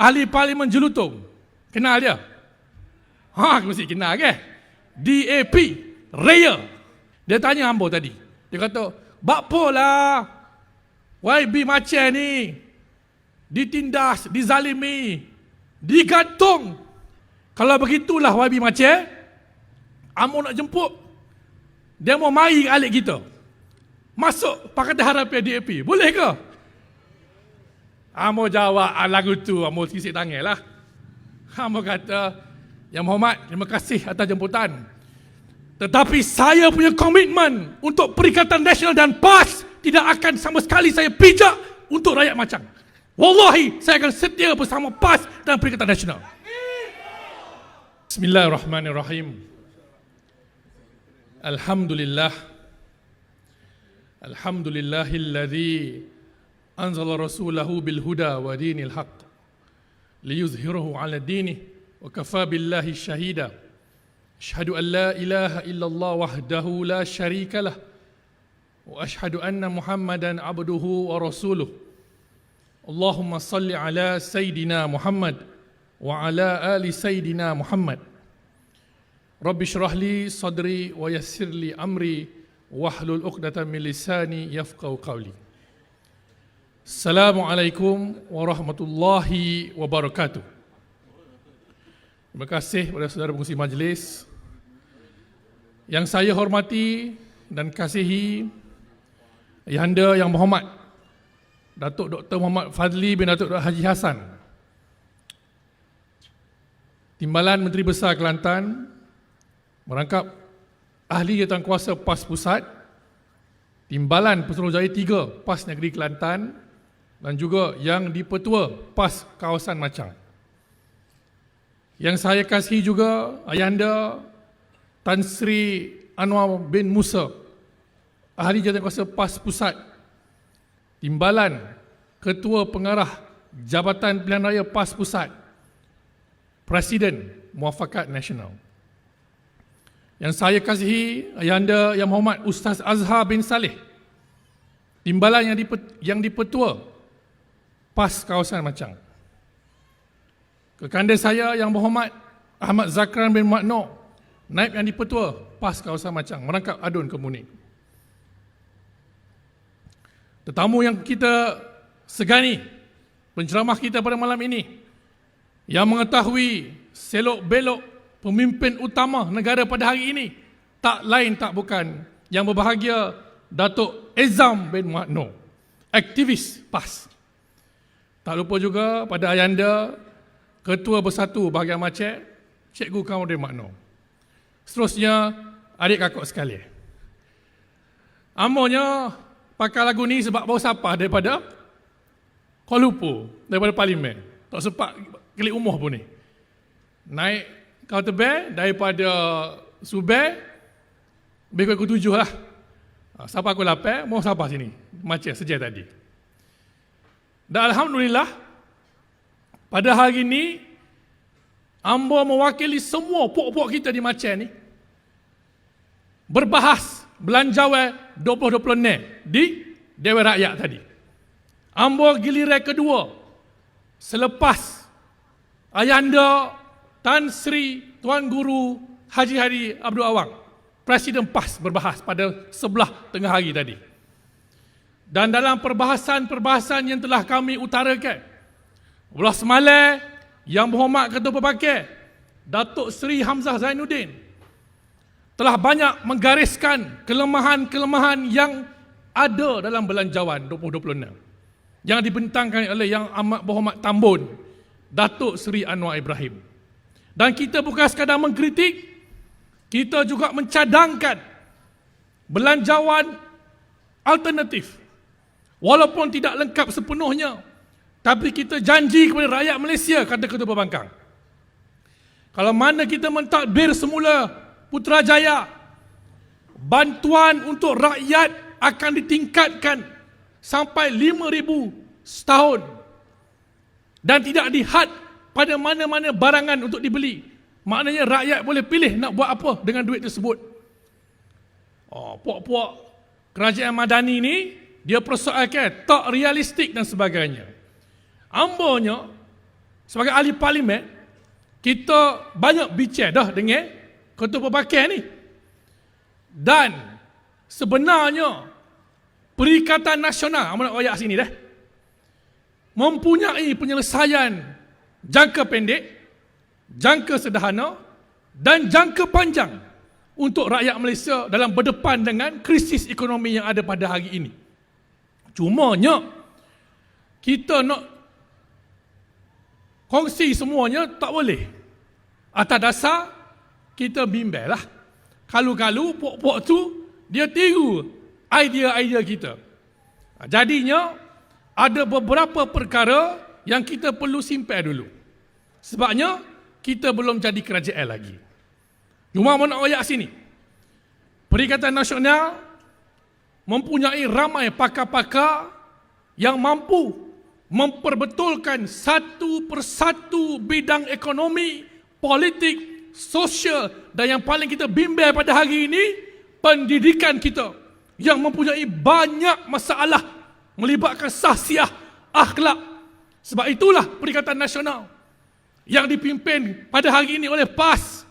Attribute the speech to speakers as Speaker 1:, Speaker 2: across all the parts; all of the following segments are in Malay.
Speaker 1: ahli parlimen Jelutong. Kenal dia? Ha, mesti kenal ke? DAP, Raya. Dia tanya Ambo tadi. Dia kata, Bakpo lah YB Macam ni ditindas, dizalimi, digantung. Kalau begitulah YB Macam, Ambo nak jemput. Dia mau mari alik kita. Masuk Pakatan Harapan DAP. Boleh ke? Amo jawab ah, lagu tu, Amo kisik tangan lah. Amo kata, Yang Muhammad, terima kasih atas jemputan. Tetapi saya punya komitmen untuk Perikatan Nasional dan PAS tidak akan sama sekali saya pijak untuk rakyat macam. Wallahi, saya akan setia bersama PAS dan Perikatan Nasional. Bismillahirrahmanirrahim. Alhamdulillah. Alhamdulillahilladzi huda wa dinil haqq liyuzhirahu ala dini wa kafa billahi shahida. أشهد أن لا إله إلا الله وحده لا شريك له وأشهد أن محمدا عبده ورسوله. اللهم صل على سيدنا محمد وعلى آل سيدنا محمد. رب اشرح لي صدري ويسر لي أمري واحلل عقدة من لساني يفقه قولي. Assalamualaikum warahmatullahi wabarakatuh. Terima kasih kepada saudara pengurusi majlis. Yang saya hormati dan kasihi Ayahanda Yang Berhormat Datuk Dr. Muhammad Fadli bin Datuk Dr. Haji Hasan Timbalan Menteri Besar Kelantan merangkap Ahli Yatang Kuasa PAS Pusat Timbalan Pesuruhjaya 3 PAS Negeri Kelantan dan juga yang dipetua PAS Kawasan Macang yang saya kasihi juga Ayahanda Tan Sri Anwar bin Musa Ahli Jawatankuasa PAS Pusat Timbalan Ketua Pengarah Jabatan Pilihan Raya PAS Pusat Presiden Muafakat Nasional. Yang saya kasihi Ayahanda Yang Berhormat Ustaz Azhar bin Saleh Timbalan yang, dipet, yang dipetua PAS Kawasan Macang Kekanda saya yang berhormat Ahmad Zakran bin Makno, naib yang dipetua PAS kawasan Macang, merangkap adun kemuning. Tetamu yang kita segani, penceramah kita pada malam ini, yang mengetahui selok belok pemimpin utama negara pada hari ini, tak lain tak bukan yang berbahagia Datuk Ezam bin Makno, aktivis PAS. Tak lupa juga pada ayanda Ketua Bersatu Bahagian Macet, Cikgu Kamarudin Makno. Seterusnya, adik kakak sekalian. Amonya pakai lagu ni sebab bawa siapa daripada Kuala Lumpur, daripada Parlimen. Tak sempat klik umur pun ni. Naik kau tebel daripada Subeh, lebih kurang tujuh lah. Ha, siapa aku lapar, mau siapa sini. Macam sejak tadi. Dan Alhamdulillah, pada hari ini, Ambo mewakili semua puak-puak kita di Macam ni berbahas belanjawan 2020 ni di Dewan Rakyat tadi. Ambo giliran kedua selepas Ayanda Tan Sri Tuan Guru Haji Hari Abdul Awang Presiden PAS berbahas pada sebelah tengah hari tadi. Dan dalam perbahasan-perbahasan yang telah kami utarakan, Allah semalam yang berhormat Ketua Pepakai Datuk Seri Hamzah Zainuddin telah banyak menggariskan kelemahan-kelemahan yang ada dalam belanjawan 2026 yang dibentangkan oleh Yang Amat Berhormat Tambun Datuk Seri Anwar Ibrahim. Dan kita bukan sekadar mengkritik, kita juga mencadangkan belanjawan alternatif walaupun tidak lengkap sepenuhnya tapi kita janji kepada rakyat Malaysia, kata Ketua Pembangkang. Kalau mana kita mentadbir semula Putrajaya, bantuan untuk rakyat akan ditingkatkan sampai 5,000 setahun. Dan tidak dihad pada mana-mana barangan untuk dibeli. Maknanya rakyat boleh pilih nak buat apa dengan duit tersebut. Oh, puak-puak kerajaan madani ni, dia persoalkan tak realistik dan sebagainya. Ambonya sebagai ahli parlimen, kita banyak bicara dah dengan ketua pelbagai ni. Dan sebenarnya Perikatan Nasional, amat nak ayat sini dah. Mempunyai penyelesaian jangka pendek, jangka sederhana dan jangka panjang untuk rakyat Malaysia dalam berdepan dengan krisis ekonomi yang ada pada hari ini. Cumanya kita nak kongsi semuanya tak boleh. Atas dasar kita bimbel lah. Kalau-kalau pok-pok tu dia tiru idea-idea kita. Jadinya ada beberapa perkara yang kita perlu simpan dulu. Sebabnya kita belum jadi kerajaan lagi. Cuma mana ayat sini. Perikatan Nasional mempunyai ramai pakar-pakar yang mampu memperbetulkan satu persatu bidang ekonomi, politik, sosial dan yang paling kita bimbang pada hari ini pendidikan kita yang mempunyai banyak masalah melibatkan sahsiah akhlak. Sebab itulah Perikatan Nasional yang dipimpin pada hari ini oleh PAS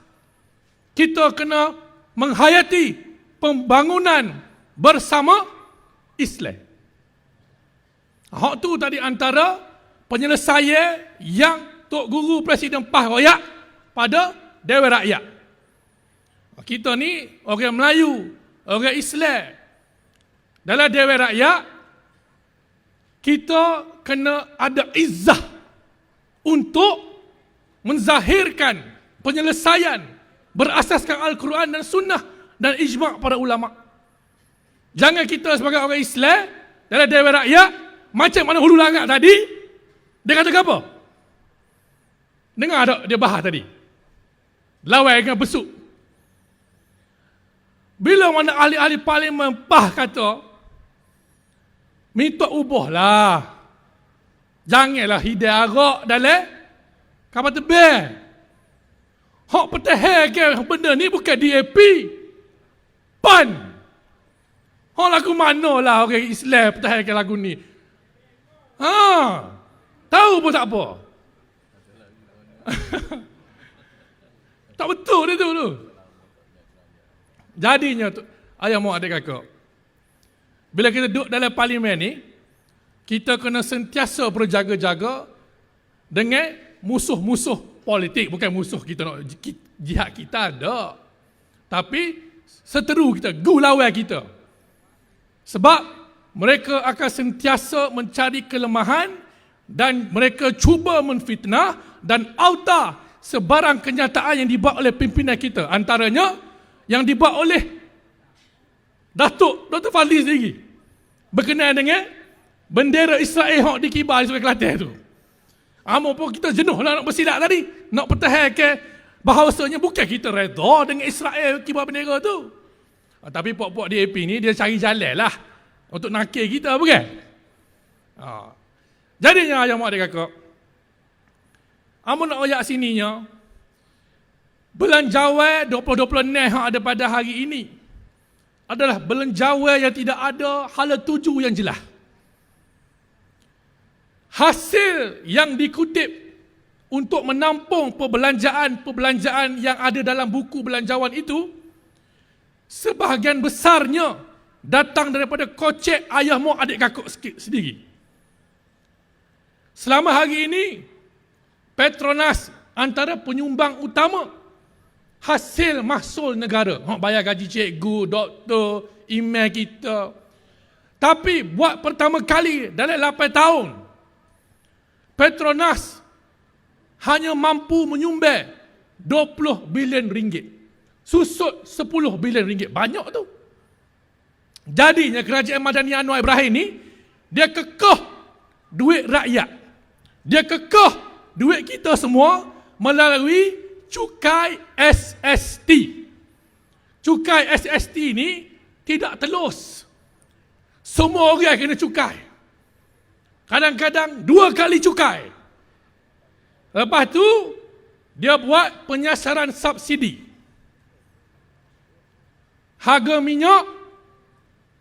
Speaker 1: kita kena menghayati pembangunan bersama Islam. Hak tu tadi antara penyelesaian yang Tok Guru Presiden PAS royak pada Dewan Rakyat. Kita ni orang Melayu, orang Islam. Dalam Dewan Rakyat, kita kena ada izzah untuk menzahirkan penyelesaian berasaskan Al-Quran dan Sunnah dan ijma' para ulama. Jangan kita sebagai orang Islam dalam Dewan Rakyat macam mana hulu langak tadi dia kata apa? Dengar tak dia bahas tadi? Lawai dengan besuk. Bila mana ahli-ahli parlimen pah kata minta ubahlah. Janganlah hidayah arak dalam kapal tebal. Hak petahai ke benda ni bukan DAP. PAN. Hak lagu mana lah orang Islam petahai ke lagu ni. Ha. Tahu pun tak apa. tak betul dia tu tu. Jadinya tu, ayah mau adik kakak. Bila kita duduk dalam parlimen ni, kita kena sentiasa berjaga-jaga dengan musuh-musuh politik bukan musuh kita nak jihad kita ada tapi seteru kita gulawai kita sebab mereka akan sentiasa mencari kelemahan dan mereka cuba menfitnah dan auta sebarang kenyataan yang dibuat oleh pimpinan kita antaranya yang dibuat oleh Datuk Dr. Fadli sendiri berkenaan dengan bendera Israel yang dikibar di Sungai Kelantan itu. Amo pun kita jenuh lah nak bersilat tadi. Nak pertahankan bahawasanya bukan kita redha dengan Israel kibar bendera tu. Ha, tapi puak-puak DAP ni dia cari jalan lah. Untuk nakir kita bukan? Ha. Jadinya ayah mak dia kakak. Amo nak ayat sininya. Belanjawan 20-20 neh yang ada pada hari ini. Adalah belanjawan yang tidak ada hala tuju yang jelas hasil yang dikutip untuk menampung perbelanjaan-perbelanjaan yang ada dalam buku belanjawan itu sebahagian besarnya datang daripada kocek ayahmu adik kakak sendiri. Selama hari ini Petronas antara penyumbang utama hasil mahsul negara. Hak bayar gaji cikgu, doktor, email kita. Tapi buat pertama kali dalam 8 tahun Petronas hanya mampu menyumbang 20 bilion ringgit. Susut 10 bilion ringgit. Banyak tu. Jadinya kerajaan Madani Anwar Ibrahim ni, dia kekeh duit rakyat. Dia kekeh duit kita semua melalui cukai SST. Cukai SST ni tidak telus. Semua orang kena cukai. Kadang-kadang dua kali cukai. Lepas tu dia buat penyasaran subsidi. Harga minyak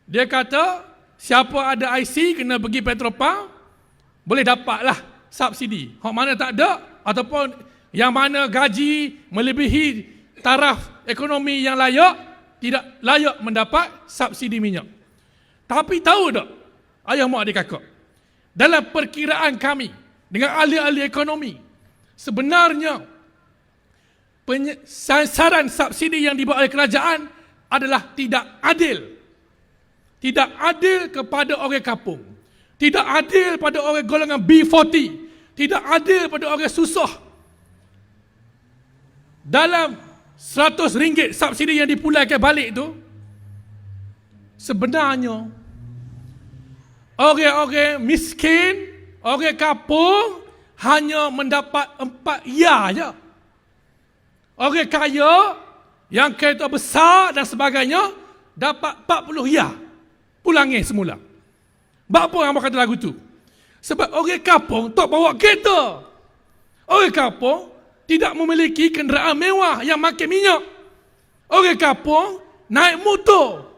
Speaker 1: dia kata siapa ada IC kena pergi Petropam boleh dapatlah subsidi. Hak mana tak ada ataupun yang mana gaji melebihi taraf ekonomi yang layak tidak layak mendapat subsidi minyak. Tapi tahu tak ayah mak adik kakak? Dalam perkiraan kami dengan ahli-ahli ekonomi sebenarnya sasaran subsidi yang dibuat oleh kerajaan adalah tidak adil. Tidak adil kepada orang kampung. Tidak adil pada orang golongan B40. Tidak adil pada orang susah. Dalam 100 ringgit subsidi yang dipulaikan balik tu, sebenarnya orang-orang miskin, orang kampung hanya mendapat empat ya je. Orang kaya yang kereta besar dan sebagainya dapat 40 ya. Pulangin semula. Apa yang kata lagu tu? Sebab orang kampung tak bawa kereta. Orang kampung tidak memiliki kenderaan mewah yang makan minyak. Orang kampung naik motor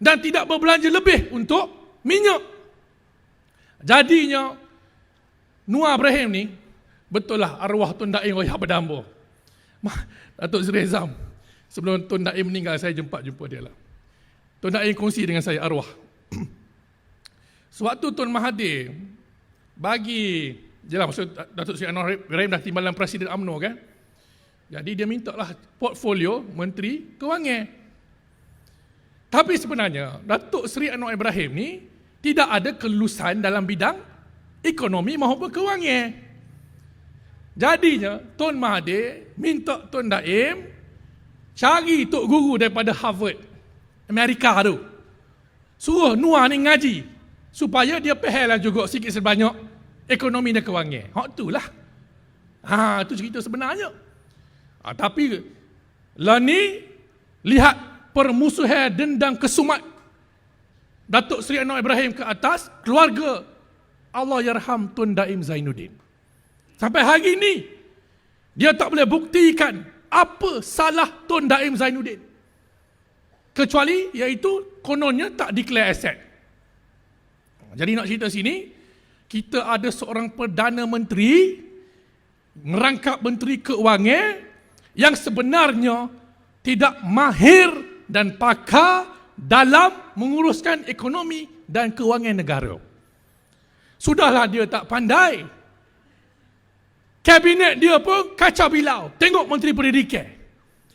Speaker 1: dan tidak berbelanja lebih untuk minyak. Jadinya Nuah Ibrahim ni betul lah arwah Tun Daim Royah Berdambo. Datuk Seri Azam. Sebelum Tun Daim meninggal saya jumpa jumpa dia lah. Tun Daim kongsi dengan saya arwah. Sewaktu Tun Mahathir bagi Jelah maksud Datuk Seri Anwar Ibrahim dah timbalan Presiden UMNO kan. Jadi dia minta lah portfolio Menteri Kewangan. Tapi sebenarnya Datuk Seri Anwar Ibrahim ni tidak ada kelulusan dalam bidang ekonomi maupun kewangan. Jadinya Tun Mahathir minta Tun Daim cari tok guru daripada Harvard Amerika tu. Suruh Nuah ni ngaji supaya dia faham lah juga sikit sebanyak ekonomi dan kewangan. Hak tu lah. Ha, tu cerita sebenarnya. Ha, tapi, lah ni, lihat permusuhan dendam kesumat Datuk Seri Anwar Ibrahim ke atas keluarga Allah Yarham Tun Daim Zainuddin. Sampai hari ini, dia tak boleh buktikan apa salah Tun Daim Zainuddin. Kecuali iaitu kononnya tak declare aset. Jadi nak cerita sini, kita ada seorang Perdana Menteri merangkap Menteri Keuangan yang sebenarnya tidak mahir dan pakar dalam menguruskan ekonomi dan keuangan negara. Sudahlah dia tak pandai. Kabinet dia pun kacau bilau. Tengok Menteri Pendidikan.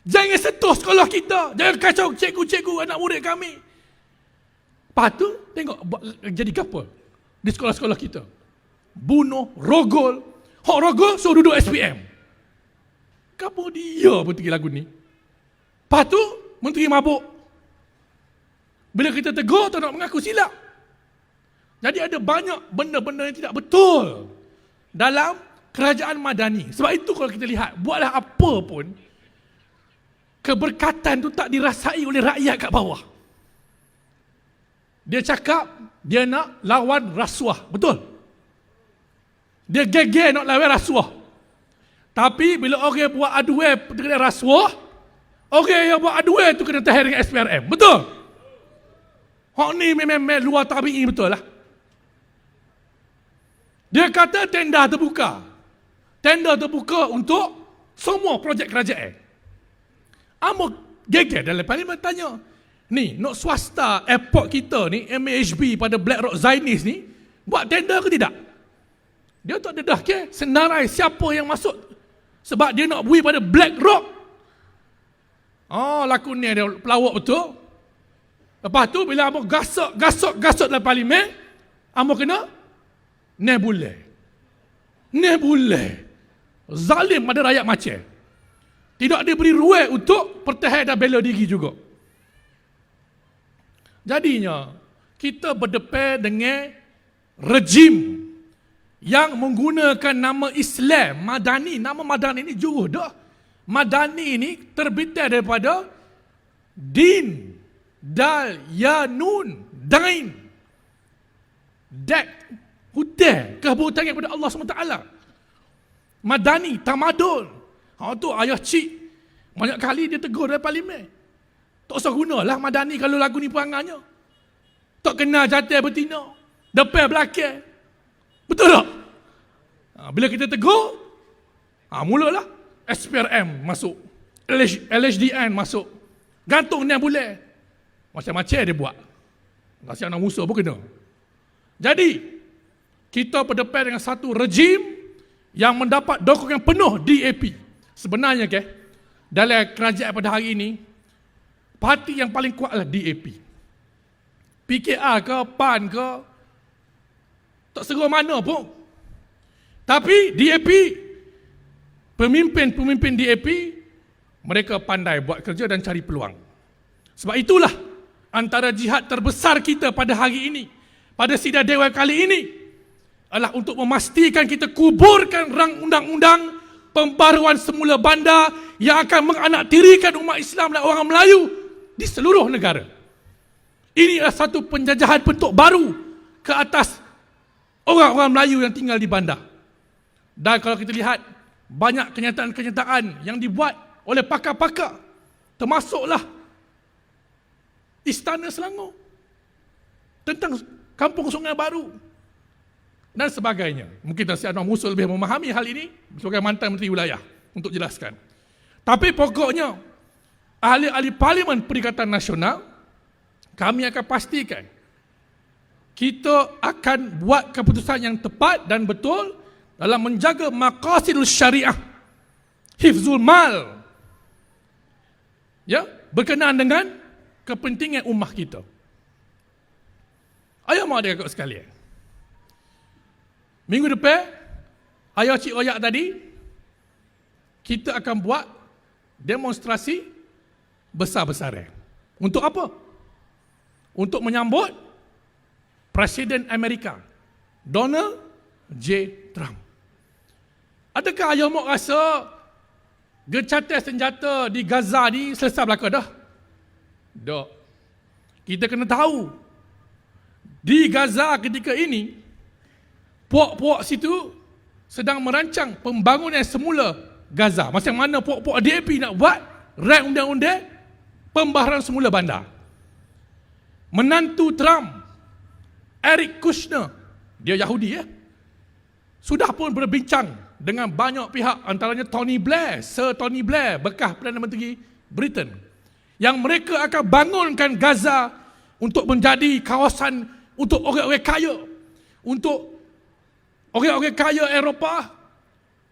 Speaker 1: Jangan setuh sekolah kita. Jangan kacau cikgu-cikgu anak murid kami. Lepas tu, tengok jadi kapal di sekolah-sekolah kita. Bunuh, rogol. Hak rogol, so duduk SPM. Kamu dia pun tinggi lagu ni. Lepas tu, menteri mabuk. Bila kita tegur, tak nak mengaku silap. Jadi ada banyak benda-benda yang tidak betul dalam kerajaan madani. Sebab itu kalau kita lihat, buatlah apa pun, keberkatan tu tak dirasai oleh rakyat kat bawah. Dia cakap dia nak lawan rasuah. Betul? Dia geger nak lawan rasuah. Tapi bila orang buat aduan dengan rasuah, orang yang buat aduan tu kena tahan dengan SPRM. Betul? Hak ni memang luar tabi'i betul lah. Dia kata tenda terbuka. Tenda terbuka untuk semua projek kerajaan. Amo geger dalam parlimen tanya, Ni, nak swasta airport kita ni, MHB pada Black Rock Zionis ni, buat tender ke tidak? Dia tak dedah ke senarai siapa yang masuk. Sebab dia nak bui pada Black Rock. Oh, laku ni dia pelawak betul. Lepas tu, bila Amo gasok, gasok, gasok dalam parlimen, Amo kena, ni boleh. Ni boleh. Zalim pada rakyat macam. Tidak diberi ruang untuk pertahan dan bela diri juga. Jadinya, kita berdepan dengan rejim yang menggunakan nama Islam, Madani. Nama Madani ini juruh dah. Madani ini terbitan daripada Din, Dal, Ya, Nun, Dain. Dek, hutang, kehutangan kepada Allah SWT. Madani, Tamadul. Ha, tu ayah cik. Banyak kali dia tegur dari parlimen. Tak usah gunalah Madani kalau lagu ni perangannya. Tak kenal jatuh betina. Depan belakang. Betul tak? Ha, bila kita tegur, ha, mulalah SPRM masuk. LH, LHDN masuk. Gantung ni boleh. Macam-macam dia buat. Nasi anak musuh pun kena. Jadi, kita berdepan dengan satu rejim yang mendapat dokumen penuh DAP. Sebenarnya ke, dalam kerajaan pada hari ini, parti yang paling kuat adalah DAP. PKR ke, PAN ke, tak seru mana pun. Tapi DAP, pemimpin-pemimpin DAP, mereka pandai buat kerja dan cari peluang. Sebab itulah antara jihad terbesar kita pada hari ini, pada sidang dewan kali ini, adalah untuk memastikan kita kuburkan rang undang-undang pembaruan semula bandar yang akan menganaktirikan umat Islam dan orang Melayu di seluruh negara. Ini adalah satu penjajahan bentuk baru ke atas orang-orang Melayu yang tinggal di bandar. Dan kalau kita lihat banyak kenyataan-kenyataan yang dibuat oleh pakar-pakar termasuklah Istana Selangor tentang kampung sungai baru dan sebagainya. Mungkin Tan Sri Anwar Musul lebih memahami hal ini sebagai mantan Menteri Wilayah untuk jelaskan. Tapi pokoknya ahli-ahli Parlimen Perikatan Nasional kami akan pastikan kita akan buat keputusan yang tepat dan betul dalam menjaga maqasidul syariah hifzul mal ya berkenaan dengan kepentingan ummah kita ayah mau adik sekalian minggu depan ayah cik oyak tadi kita akan buat demonstrasi besar-besaran untuk apa untuk menyambut Presiden Amerika Donald J. Trump. Adakah ayah mau rasa gencatan senjata di Gaza ni selesai belaka dah? Tak. Kita kena tahu di Gaza ketika ini puak-puak situ sedang merancang pembangunan semula Gaza. Macam mana puak-puak DAP nak buat rank undang-undang pembaharan semula bandar menantu Trump, Eric Kushner, dia Yahudi ya, sudah pun berbincang dengan banyak pihak antaranya Tony Blair, Sir Tony Blair, bekas Perdana Menteri Britain, yang mereka akan bangunkan Gaza untuk menjadi kawasan untuk orang-orang kaya, untuk orang-orang kaya Eropah,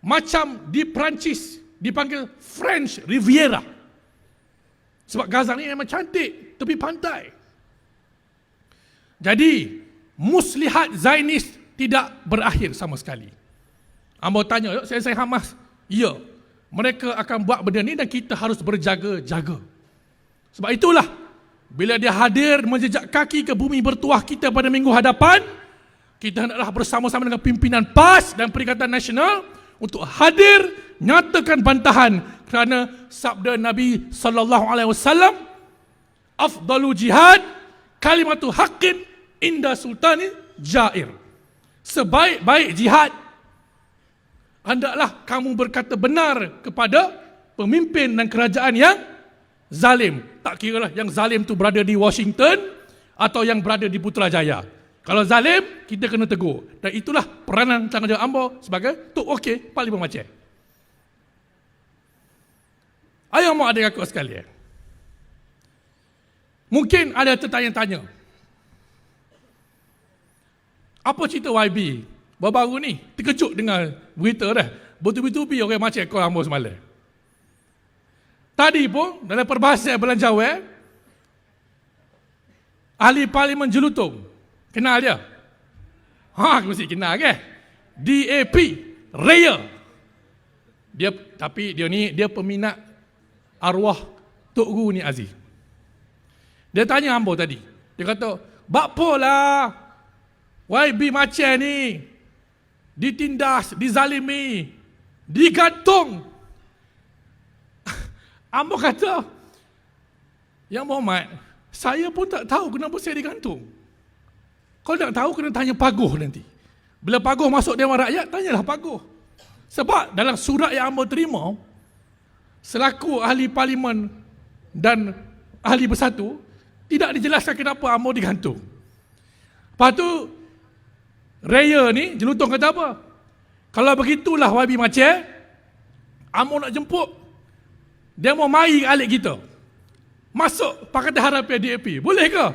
Speaker 1: macam di Perancis dipanggil French Riviera. Sebab Gaza ni memang cantik, tepi pantai. Jadi, muslihat Zainis tidak berakhir sama sekali. Amba tanya, saya saya Hamas. Ya, mereka akan buat benda ni dan kita harus berjaga-jaga. Sebab itulah, bila dia hadir menjejak kaki ke bumi bertuah kita pada minggu hadapan, kita hendaklah bersama-sama dengan pimpinan PAS dan Perikatan Nasional untuk hadir nyatakan bantahan kerana sabda Nabi sallallahu alaihi wasallam afdalu jihad kalimatu haqqin inda sultani jair. Sebaik-baik jihad hendaklah kamu berkata benar kepada pemimpin dan kerajaan yang zalim. Tak kira lah yang zalim tu berada di Washington atau yang berada di Putrajaya. Kalau zalim, kita kena tegur. Dan itulah peranan tanggungjawab Ambo sebagai Tok Okey Parlimen Aceh. Ayah mau ada aku sekalian. Mungkin ada tertanya-tanya. Apa cerita YB? Baru-baru ni terkejut dengan berita dah. Betul-betul orang macam kau hamba semalam. Tadi pun dalam perbahasan belanjawan ahli parlimen Jelutong kenal dia. Ha, mesti kenal ke? DAP Raya. Dia tapi dia ni dia peminat arwah Tok Guru ni Aziz. Dia tanya hamba tadi. Dia kata, "Bakpo lah YB macam ni ditindas, dizalimi, digantung. Ambo kata, Yang Muhammad, saya pun tak tahu kenapa saya digantung. Kau nak tahu kena tanya Paguh nanti. Bila Paguh masuk Dewan Rakyat, tanyalah Paguh. Sebab dalam surat yang Ambo terima, selaku ahli parlimen dan ahli bersatu, tidak dijelaskan kenapa Ambo digantung. Lepas tu, Raya ni jelutong kata apa? Kalau begitulah YB Macam, Amo nak jemput, dia mau mari alik kita. Masuk Pakatan Harapan DAP. Boleh ke?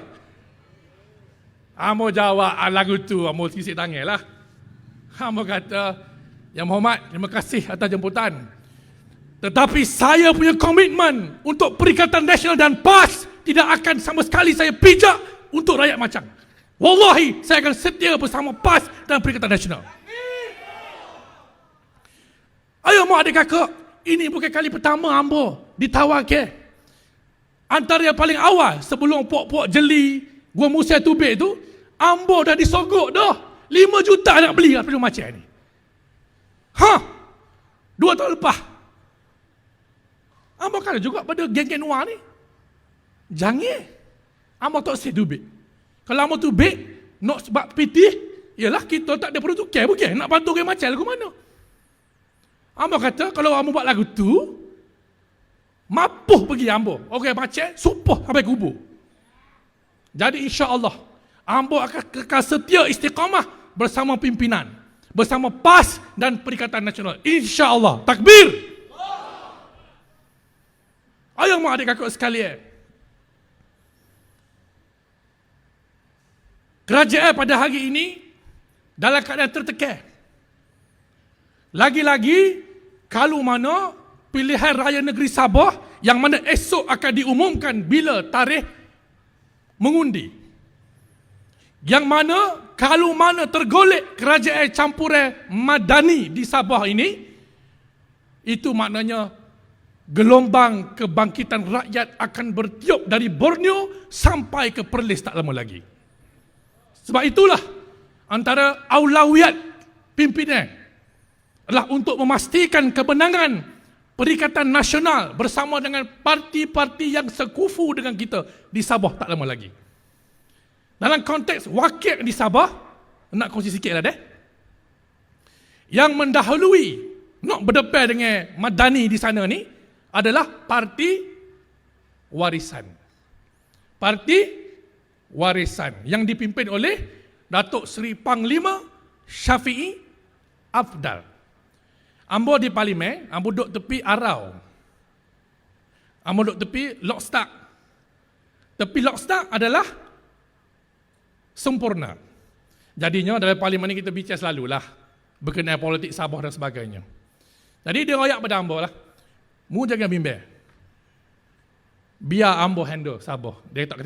Speaker 1: Amo jawab ah, lagu tu, Amo sisik tangan lah. Amo kata, Yang Muhammad, terima kasih atas jemputan. Tetapi saya punya komitmen untuk Perikatan Nasional dan PAS tidak akan sama sekali saya pijak untuk rakyat macam. Wallahi, saya akan setia bersama PAS dan Perikatan Nasional. Ayo mak adik kakak, ini bukan kali pertama Ambo ditawar ke. Antara yang paling awal sebelum puak-puak jeli, gua musia tubik tu, Ambo dah disogok dah. 5 juta nak beli apa macam ni. Ha? Dua tahun lepas. Ambo kata juga pada geng-geng luar ni. Jangan. Ambo tak say tubik. Kalau Ambo tubik, nak sebab pitih, ialah kita tak ada perlu tukar bukan? Nak bantu geng macam lagu mana? Ambo kata kalau Ambo buat lagu tu mapuh pergi Ambo. Okey macam supuh sampai kubur. Jadi insya-Allah Ambo akan kekal setia istiqamah bersama pimpinan, bersama PAS dan Perikatan Nasional. Insya-Allah. Takbir. Ayo mak adik kakak sekalian. Kerajaan pada hari ini dalam keadaan tertekan. Lagi-lagi kalau mana pilihan raya negeri Sabah yang mana esok akan diumumkan bila tarikh mengundi. Yang mana kalau mana tergolek kerajaan campuran madani di Sabah ini itu maknanya gelombang kebangkitan rakyat akan bertiup dari Borneo sampai ke Perlis tak lama lagi. Sebab itulah antara aulawiyat pimpinan adalah untuk memastikan kemenangan Perikatan Nasional bersama dengan parti-parti yang sekufu dengan kita di Sabah tak lama lagi. Dalam konteks wakil di Sabah, nak kongsi sikit lah deh. Yang mendahului, nak berdepan dengan Madani di sana ni, adalah parti warisan. Parti warisan yang dipimpin oleh Datuk Seri Panglima Syafi'i Afdal. Ambo di parlimen, ambo duduk tepi arau. Ambo duduk tepi lockstock. Tepi lockstock adalah sempurna. Jadinya dalam parlimen ini kita bicara selalulah berkenaan politik Sabah dan sebagainya. Jadi dia royak pada ambo lah. Mu jangan bimbang. Biar ambo handle Sabah. Dia tak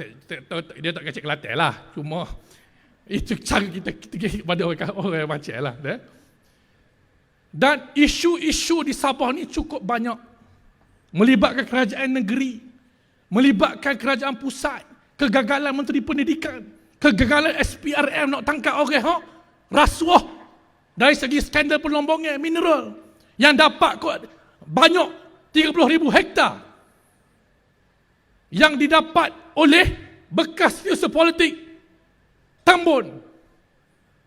Speaker 1: dia tak kecek Kelantan lah. Cuma itu cara kita kita pada orang, orang macam lah. Dia. Dan isu-isu di Sabah ni cukup banyak. Melibatkan kerajaan negeri. Melibatkan kerajaan pusat. Kegagalan Menteri Pendidikan. Kegagalan SPRM nak tangkap orang. Ha? Rasuah. Dari segi skandal pelombongan mineral. Yang dapat kot banyak 30 ribu hektar. Yang didapat oleh bekas user politik. Tambun.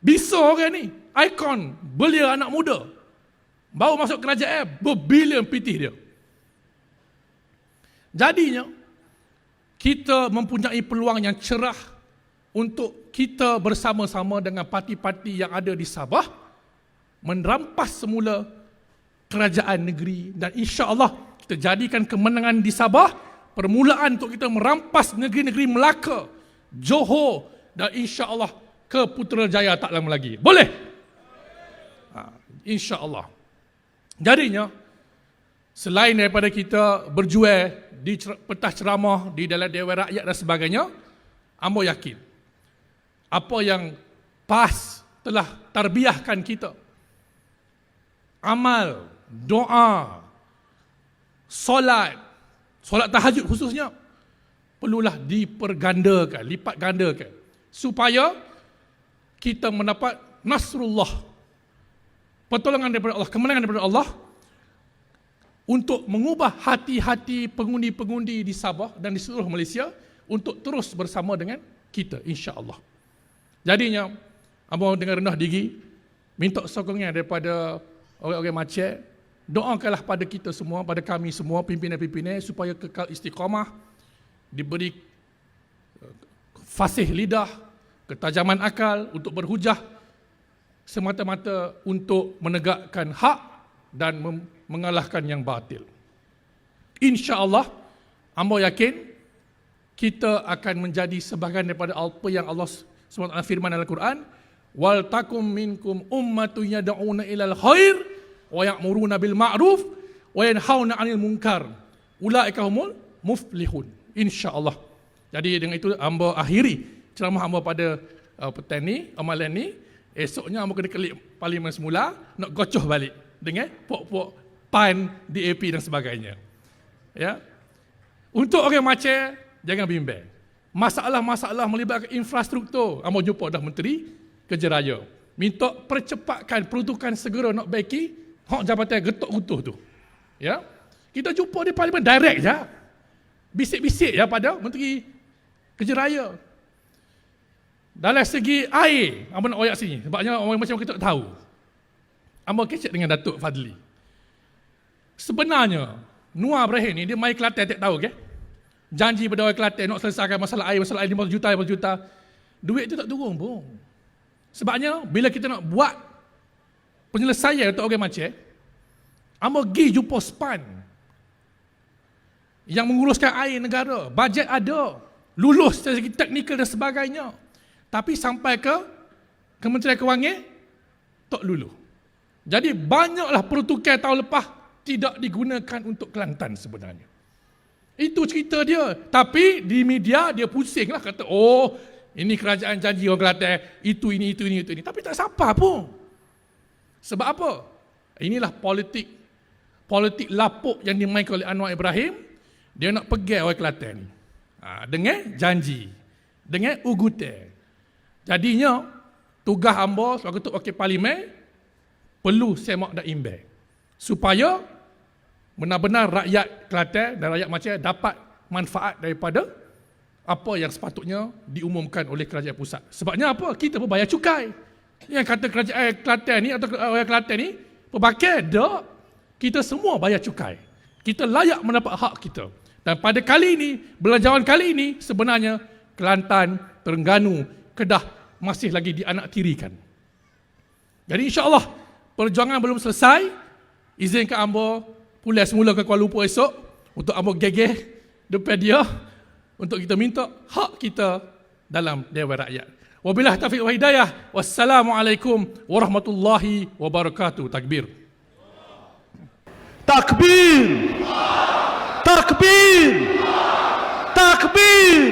Speaker 1: Bisa orang ni. Ikon. Belia anak muda. Baru masuk kerajaan, berbilion pitih dia. Jadinya, kita mempunyai peluang yang cerah untuk kita bersama-sama dengan parti-parti yang ada di Sabah menerampas semula kerajaan negeri dan insya Allah kita jadikan kemenangan di Sabah permulaan untuk kita merampas negeri-negeri Melaka, Johor dan insya Allah ke Putrajaya tak lama lagi. Boleh? Ha, insya Allah. Jadinya, selain daripada kita berjual di pentas ceramah, di dalam Dewan Rakyat dan sebagainya, Ambo yakin apa yang PAS telah tarbiahkan kita, amal, doa, solat, solat tahajud khususnya, perlulah dipergandakan, lipat gandakan, supaya kita mendapat Nasrullah. Pertolongan daripada Allah, kemenangan daripada Allah. Untuk mengubah hati-hati pengundi-pengundi di Sabah dan di seluruh Malaysia. Untuk terus bersama dengan kita insya-Allah. Jadinya abang dengan rendah diri minta sokongan daripada orang-orang macam doakanlah pada kita semua, pada kami semua pimpinan-pimpinan supaya kekal istiqamah diberi fasih lidah, ketajaman akal untuk berhujah semata-mata untuk menegakkan hak dan mengalahkan yang batil. InsyaAllah, Ambo yakin kita akan menjadi sebahagian daripada apa yang Allah SWT firman Al-Quran wal takum minkum ummatun yad'una ilal khair wa ya'muruna bil ma'ruf wa yanhauna 'anil munkar. Ulaika humul muflihun insyaallah. Jadi dengan itu hamba akhiri ceramah hamba pada uh, petang ni amalan ni. Esoknya hamba kena kelik parlimen semula nak gocoh balik dengan pok-pok PAN DAP dan sebagainya. Ya. Untuk orang macam jangan bimbang. Masalah-masalah melibatkan infrastruktur. Amo jumpa dah menteri kerja raya. Minta percepatkan peruntukan segera nak baiki hak jabatan getok utuh tu. Ya. Kita jumpa di parlimen direct je. Bisik-bisik ya pada menteri kerja raya. Dalam segi air, apa nak oyak sini? Sebabnya orang macam kita tak tahu. Amba kecek dengan Datuk Fadli. Sebenarnya, Nuah Ibrahim ni dia mai Kelantan tak tahu ke? Okay? Janji pada orang Kelantan nak selesaikan masalah air, masalah air 50 juta, 50 juta. Duit tu tak turun pun. Sebabnya bila kita nak buat penyelesaian untuk orang macam Amba pergi jumpa SPAN yang menguruskan air negara. Bajet ada. Lulus dari segi teknikal dan sebagainya. Tapi sampai ke Kementerian Kewangan, tak lulus. Jadi banyaklah peruntukan tahun lepas tidak digunakan untuk Kelantan sebenarnya. Itu cerita dia. Tapi di media dia pusing lah kata, oh ini kerajaan janji orang Kelantan, itu ini, itu ini, itu ini. Tapi tak siapa pun. Sebab apa? Inilah politik politik lapuk yang dimainkan oleh Anwar Ibrahim. Dia nak pergi orang Kelantan ni. Ha, dengan janji. Dengan ugutan. Jadinya, tugas hamba sebagai ketua wakil parlimen, perlu semak dan imbang. Supaya benar-benar rakyat Kelantan dan rakyat Macam dapat manfaat daripada apa yang sepatutnya diumumkan oleh kerajaan pusat. Sebabnya apa? Kita pun bayar cukai. Yang kata kerajaan Kelantan ni atau orang Kelantan ni, pelbagai tak. Kita semua bayar cukai. Kita layak mendapat hak kita. Dan pada kali ini, belanjawan kali ini, sebenarnya Kelantan, Terengganu, Kedah masih lagi dianak tirikan. Jadi insyaAllah, perjuangan belum selesai. Izinkan Ambo pulang semula ke Kuala Lumpur esok untuk Ambo gegeh depan dia untuk kita minta hak kita dalam Dewan Rakyat. Wabillahi taufiq wa hidayah. Wassalamualaikum warahmatullahi wabarakatuh. Takbir.
Speaker 2: Takbir! Takbir! Takbir!